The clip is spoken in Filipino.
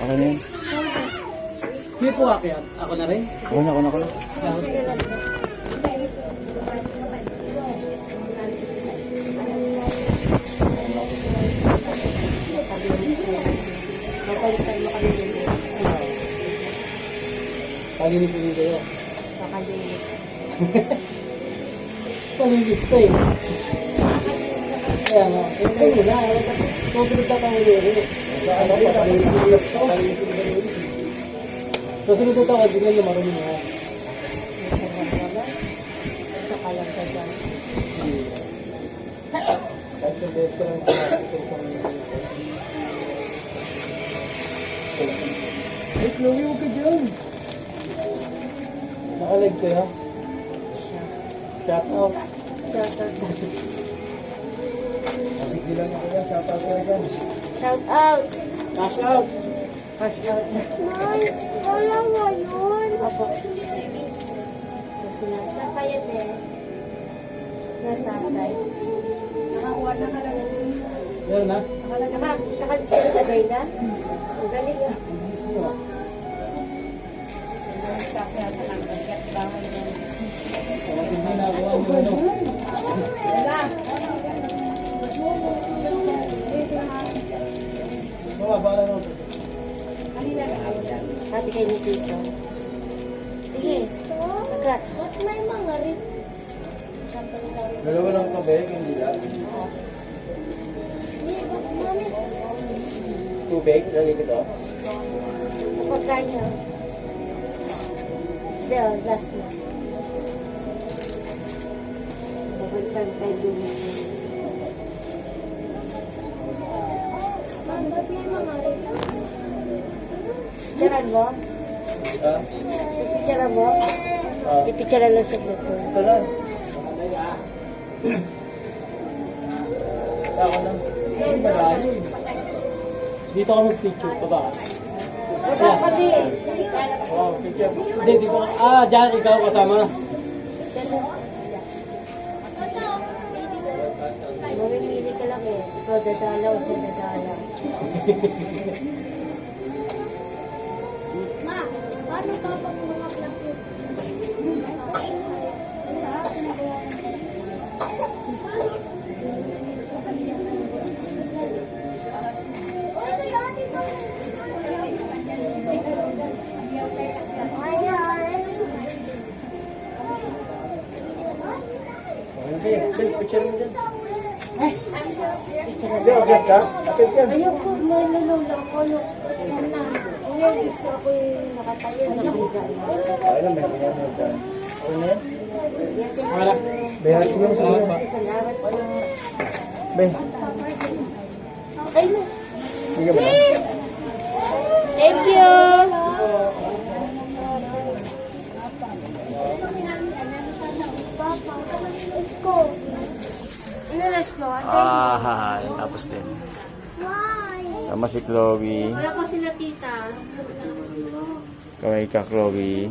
Ako na yan. Hindi po akyat. Ako na rin. Ako na, ako na, ako na. Palinis din kayo. Palinis ko eh. Kayo na. Ka? Palinis din niyo marunong na. Saka lang ka dyan. Kahit sa best ko lang sa isang Ay, Chloe, huwag ka dyan. Nakalag kayo? Shout out. Shout out. Nabigilan ako yan. Shout out dyan. Shout out. Cash out. Cash out. Ay, wala nga yun. Opo. Nasa kayo din. Nasasay. Nakakuha na ka lang. Meron na? Naka, saka ka day na? Ang galing ah. Kapag hindi nakuha Hati kayo ni Tito. Sige. Agad. Ba't may mga rin? Dalawa lang kabe, hindi lang. Tubig, lali ko to. Kapag kanya. Hindi, oh, last na. Babalikan kayo dun. mami, ba't may mga rin? Picturean mo? Ha? Pipicturean mo? Ah. Pipicturean lang sa grupo. Ito lang. Ako lang. Ay, eh. Dito ka mag-picture pa ba? Baba kami. Wow, picture. Hindi, dito. Ah, dyan, ikaw kasama. Mamimili ka lang eh. Ikaw dadalaw, siya dadalaw. paano ka pag mga Okay, picture mo dyan. Hindi, okay ka? Apit ka. Ayoko, malulong lang ko. Yung, yung gusto ko yung nakatayo. Ay, lang, may ganyan mo dyan. Ano na yan? Wala. Bayar ko yung Salamat ba? Salamat po. Bay, Ay, no. sige ba na? Thank you. Ano mo? Ah, tapos din. Why? Sama si Chloe. Wala pa sila tita. Kaway ka, Chloe.